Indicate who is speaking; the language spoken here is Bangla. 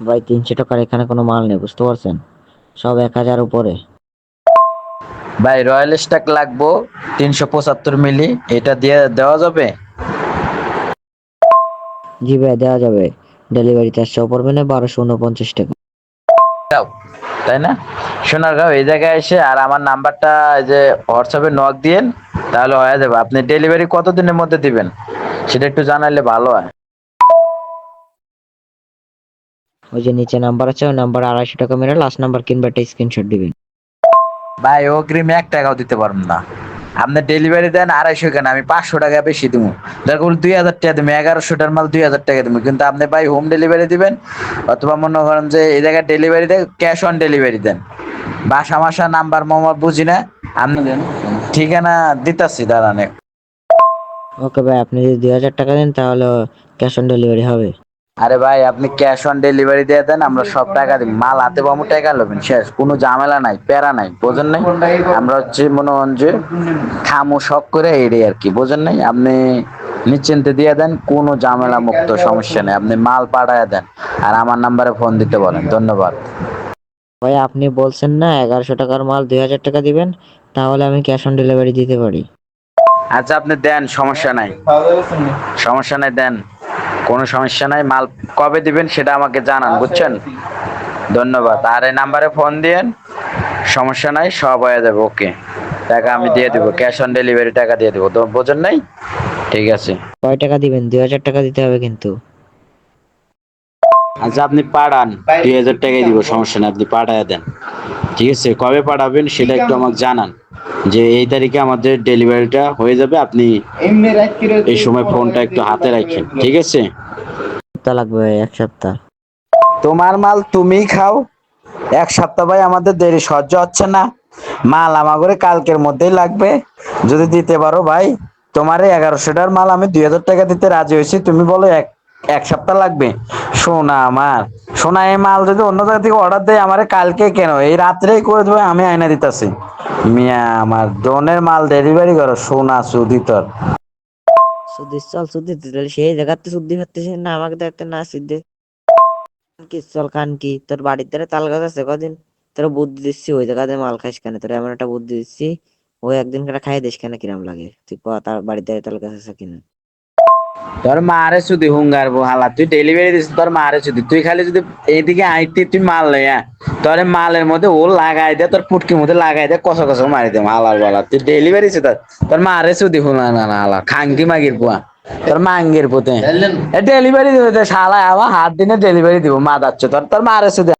Speaker 1: ভাই তিনশো টাকার এখানে কোনো মাল নেই বুঝতে পারছেন? সব এক হাজার উপরে।
Speaker 2: ভাই রয়্যাল স্ট্যাক লাগবো তিনশো পঁচাত্তর মিলি। এটা দিয়ে দেওয়া যাবে?
Speaker 1: জি ভাই দেওয়া যাবে। ডেলিভারি চারশো পড়বে না বারোশো উনপঞ্চাশ টাকা।
Speaker 2: তাই না? সোনারগাঁও এই জায়গায় এসে আর আমার নাম্বারটা এই যে হোয়াটসঅ্যাপে নক দিয়েন তাহলে হয়ে যাবে। আপনি ডেলিভারি কতদিনের মধ্যে দিবেন? সেটা একটু জানালে ভালো হয়।
Speaker 1: ওই যে নিচে নাম্বার আছে ওই নাম্বার আড়াইশো টাকা মেরে লাস্ট নাম্বার কিনবে একটা স্ক্রিনশট দিবেন
Speaker 2: ভাই অগ্রিম এক টাকাও দিতে পারব না। আপনি ডেলিভারি দেন আড়াইশো কেন? আমি পাঁচশো টাকা বেশি দেবো দেখুন দুই হাজার টাকা দেবো এগারোশোটার মাল দুই হাজার টাকা দেবো কিন্তু আপনি ভাই হোম ডেলিভারি দিবেন অথবা মনে করেন যে এই জায়গায় ডেলিভারি দেয় ক্যাশ অন ডেলিভারি দেন। বাসা মাসা নাম্বার মামা বুঝি না? আপনি দেন ঠিকানা দিতাছি দাঁড়ান
Speaker 1: ওকে ভাই আপনি যদি দুই হাজার টাকা দেন তাহলে ক্যাশ অন ডেলিভারি হবে।
Speaker 2: আরে ভাই আপনি ক্যাশ অন ডেলিভারি দিয়ে দেন আমরা সব টাকা দিই মাল হাতে পাবো টাকা লবেন শেষ। কোনো ঝামেলা নাই প্যারা নাই বোঝেন নাই? আমরা হচ্ছে মনে হন যে খামো শখ করে এড়ে আর কি বোঝেন নাই? আপনি নিশ্চিন্তে দিয়ে দেন কোনো ঝামেলা মুক্ত সমস্যা নেই। আপনি মাল পাঠায় দেন আর আমার নাম্বারে ফোন দিতে বলেন। ধন্যবাদ।
Speaker 1: ভাই আপনি বলছেন না এগারোশো টাকার মাল দুই হাজার টাকা দিবেন তাহলে আমি ক্যাশ অন ডেলিভারি দিতে পারি।
Speaker 2: আচ্ছা আপনি দেন সমস্যা নাই। সমস্যা নাই দেন। কোনো সমস্যা নাই। মাল কবে দিবেন সেটা আমাকে জানান বুঝছেন? ধন্যবাদ। আর এই নাম্বারে ফোন দিয়েন সমস্যা নাই সব হয়ে যাবে ওকে। টাকা আমি দিয়ে দিব ক্যাশ অন ডেলিভারি টাকা দিয়ে দেবো। তো বোঝেন নাই? ঠিক আছে।
Speaker 1: কয় টাকা দিবেন? দুই হাজার টাকা দিতে হবে কিন্তু।
Speaker 2: আচ্ছা আপনি পাঠান। দুই হাজার টাকাই দিব সমস্যা নেই আপনি পাঠায় দেন। ঠিক আছে কবে পাঠাবেন সেটা একটু আমাকে জানান। যে এই তারিখে আমাদের ডেলিভারিটা হয়ে যাবে আপনি এই সময় ফোনটা একটু হাতে রাখেন ঠিক আছে?
Speaker 1: সপ্তাহ লাগবে এক সপ্তাহ।
Speaker 2: তোমার মাল তুমি খাও। এক সপ্তাহ ভাই আমাদের দেরি সহ্য হচ্ছে না। মাল আমাগরে কালকের মধ্যেই লাগবে। যদি দিতে পারো ভাই তোমার এই এগারোশোটার মাল আমি দুই হাজার টাকা দিতে রাজি হয়েছি। তুমি বলো এক এক সপ্তাহ লাগবে। সোনা আমার। এই মাল যদি অন্য জায়গা থেকে অর্ডার দেয়, আমারে কালকে কেন? এই রাত্রেই করে দেবে, আমি আয়না দিতেছি। মিয়া, আমার ডোনের মাল ডেলিভারি করো, সোনা সুদি তোর।
Speaker 1: সুদি চল, সুদি তাহলে সেই জায়গাতে সুদি পারতেছিস না, আমাকে দেখতে না সুদি। কি চল খান কি? তোর বাড়ির ধারে তাল গাছ আছে কদিন? তোর বুদ্ধি দিচ্ছি, ওই জায়গাতে মাল খাইস কেন? তোর এমন একটা বুদ্ধি দিচ্ছি ওই একদিন করে খাই দিস কেন, কিরাম লাগে? তুই তার বাড়ির ধারে তাল গাছ আছে কিনা?
Speaker 2: তোর মারে শুধু হুঙ্গার হালা তুই ডেলিভারি দিস তোর মারে শুধু। তুই খালি যদি এইদিকে আইতে তুই মাল লইয়া তোর মালের মধ্যে ও লাগাই দে তোর পুটকির মধ্যে লাগাই দে কষা কষা মারি দে হালার বালা তুই ডেলিভারি দিস তোর মারে শুধু হুনা না না হালা খাঙ্কি মাগির পুয়া তোর মাঙ্গের পুতে। ডেলিভারি দিবে শালা আমার হাত দিনে ডেলিভারি দিব মা তোর তোর মারে শুধু